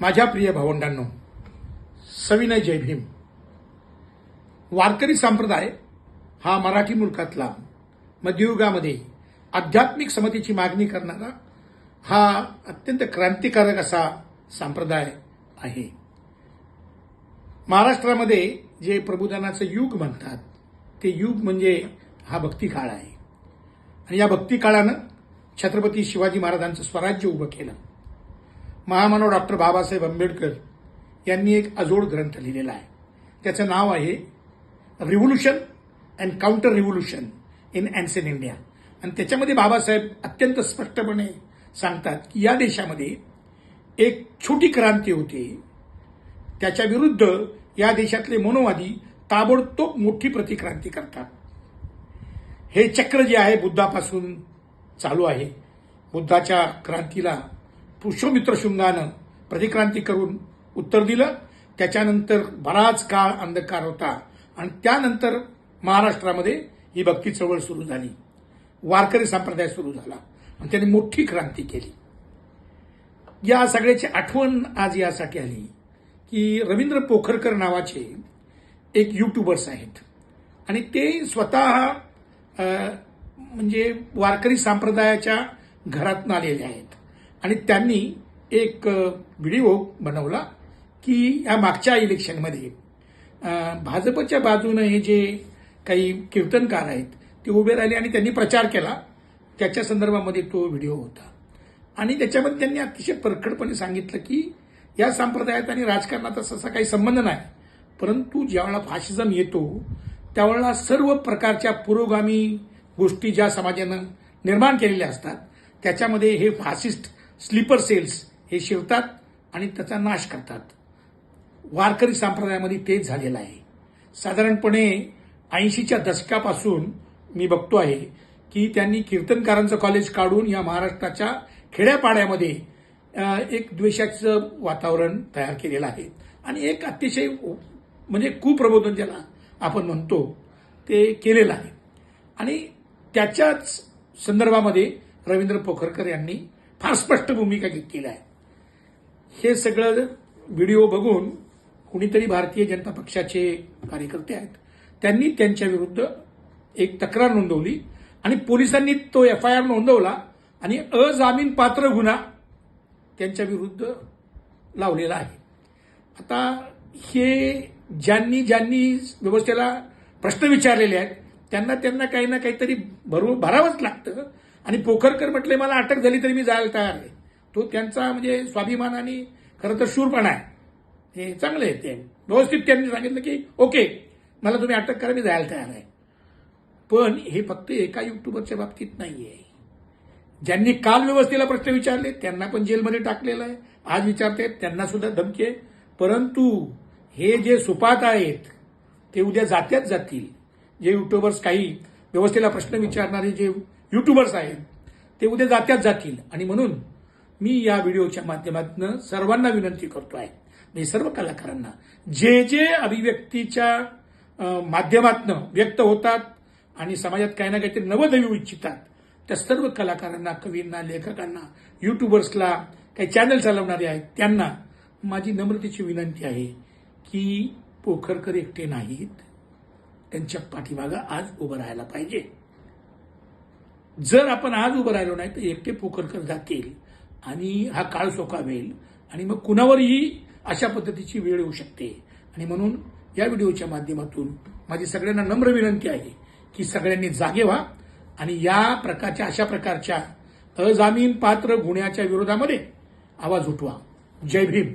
माझ्या प्रिय भावंडांनो सविनय जय भीम. वारकरी संप्रदाय हा मराठी मुलकातला मध्ययुगामध्ये आध्यात्मिक समतेची मागणी करणारा हा अत्यंत क्रांतिकारक असा संप्रदाय आहे. महाराष्ट्रामध्ये जे प्रबोधनाचं युग म्हणतात ते युग म्हणजे हा भक्तिकाळ आहे. आणि या भक्तिकाळानं छत्रपती शिवाजी महाराजांचं स्वराज्य उभं केलं. महामानव डॉक्टर बाबासाहेब आंबेडकर यांनी एक अजोड ग्रंथ लिहिलेला आहे. त्याचं नाव आहे revolution and counter revolution in ancient India आणि त्याच्यामध्ये बाबासाहेब अत्यंत स्पष्टपणे सांगतात की या देशामध्ये एक छोटी क्रांती होते. त्याच्या विरुद्ध या देशातले मनोवादी ताबडतोब मोठी प्रतिक्रांती करतात. हे चक्र जे आहे बुद्धापासून चालू आहे. बुद्धाच्या क्रांतीला पुरुषोमित्र शृंगानं प्रतिक्रांती करून उत्तर दिलं. त्याच्यानंतर बराच काळ अंधकार होता. आणि त्यानंतर महाराष्ट्रामध्ये ही भक्ती चळवळ सुरू झाली. वारकरी संप्रदाय सुरू झाला. आणि त्यांनी मोठी क्रांती केली. या सगळ्याची आठवण आज यासाठी आली की रवींद्र पोखरकर नावाचे एक युट्यूबर्स आहेत. आणि ते स्वतः म्हणजे वारकरी संप्रदायाच्या घरातून आलेले आहेत. आणि त्यांनी एक व्हिडिओ बनवला की या मागच्या इलेक्शनमध्ये भाजपच्या बाजूनं हे जे काही कीर्तनकार आहेत ते उभे राहिले आणि त्यांनी प्रचार केला. त्याच्या संदर्भामध्ये तो व्हिडिओ होता. आणि त्याच्यामध्ये त्यांनी अतिशय परखडपणे सांगितलं की या संप्रदायात आणि राजकारणात असा काही संबंध नाही. परंतु ज्यावेळेला फाशिझम येतो त्यावेळेला सर्व प्रकारच्या पुरोगामी गोष्टी ज्या समाजानं निर्माण केलेल्या असतात त्याच्यामध्ये हे फासिस्ट स्लीपर सेल्स हे शिरतात आणि त्याचा नाश करतात. वारकरी संप्रदायामध्ये तेच झालेलं आहे. साधारणपणे ऐंशीच्या दशकापासून मी बघतो आहे की त्यांनी कीर्तनकारांचं कॉलेज काढून या महाराष्ट्राच्या खेड्यापाड्यामध्ये एक द्वेषाचं वातावरण तयार केलेलं आहे. आणि एक अतिशय म्हणजे कुप्रबोधन ज्याला आपण म्हणतो ते केलेलं आहे. आणि त्याच्याच संदर्भामध्ये रवींद्र पोखरकर यांनी फार स्पष्ट भूमिका घेतलेली आहे. हे सगळं व्हिडिओ बघून कुणीतरी भारतीय जनता पक्षाचे कार्यकर्ते आहेत. त्यांनी त्यांच्या विरुद्ध एक तक्रार नोंदवली आणि पोलिसांनी तो एफ आय आर नोंदवला आणि अजामीन पात्र गुन्हा त्यांच्या विरुद्ध लावलेला आहे. आता हे ज्यांनी ज्यांनी व्यवस्थेला प्रश्न विचारलेले आहेत त्यांना त्यांना काही ना काहीतरी भरव भरावंच लागतं. आणि पोखरकर म्हटले मला अटक झाली तरी मी जायला तयार आहे. तो त्यांचा म्हणजे स्वाभिमान आणि खरं तर शूरपणा आहे. हे चांगलं आहे ते. व्यवस्थित त्यांनी सांगितलं की ओके मला तुम्ही अटक करा मी जायला तयार आहे. पण हे फक्त एका युट्यूबरच्या बाबतीत नाही आहे ज्यांनी काल व्यवस्थेला प्रश्न विचारले त्यांना पण जेलमध्ये टाकलेलं आहे. आज विचारतायत त्यांना सुद्धा धमकी आहे. परंतु हे जे सुपात आहेत ते उद्या जात्याच जातील. जे युट्यूबर्स काही व्यवस्थेला प्रश्न विचारणारे जे युट्यूबर्स आहेत ते उद्या जात्याच जातील. आणि म्हणून मी या व्हिडिओच्या माध्यमातून सर्वांना विनंती करतो आहे मी सर्व कलाकारांना जे जे अभिव्यक्तीच्या माध्यमातून माध्यमातनं व्यक्त होतात आणि समाजात काही ना काहीतरी नवं देऊ इच्छितात त्या सर्व कलाकारांना कवींना लेखकांना युट्यूबर्सला काही चॅनल चालवणारे आहेत त्यांना माझी नम्रतेची विनंती आहे की पोखरकर एकटे नाहीत. त्यांच्या पाठीमागं आज उभं राहायला पाहिजे. जर आपण आज उभं राहिलो नाही तर एकटे पोखरकर जातील आणि हा काळ सोकावेल आणि मग कुणावरही अशा पद्धतीची वेळ येऊ शकते. आणि म्हणून या व्हिडिओच्या माध्यमातून माझी सगळ्यांना नम्र विनंती आहे की सगळ्यांनी जागे व्हा आणि या प्रकारच्या अशा प्रकारच्या अजामीन पात्र गुन्ह्याच्या विरोधामध्ये आवाज उठवा. जय भीम.